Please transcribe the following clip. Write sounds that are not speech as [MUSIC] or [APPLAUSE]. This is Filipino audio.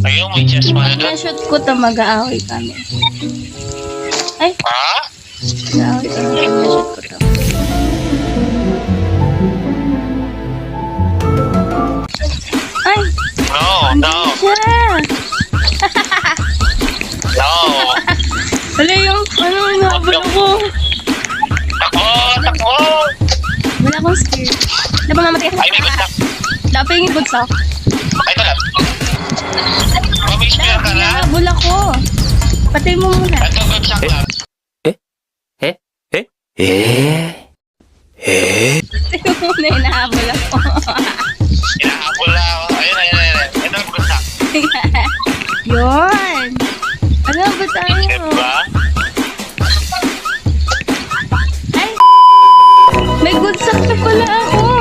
Ayun, may chest pala doon. Na-shoot ko to mag-aaway kami. Ay, Ha? mag-aaway kami. Na-shoot ko to. Ay, No, no, siya! no. [LAUGHS] Wala yung, ano, nabal ako. Takbo, takbo. Wala akong skill. Mamatay ako? Ay, may bagsak. Dapat yung ibagsak. Ay, tala. Mami, spare ka na? Hinabol ako. Patay mo muna. Ito, good sa club. Eh? Eh? Eh? Eh? Eh? Patay mo muna, hinahabol ako. hinahabol ako. Ayun, ayun, ayun. Ito, good sa. [LAUGHS] Yun. Ano ba tayo? Diba? Ay, may good sack na pala ako.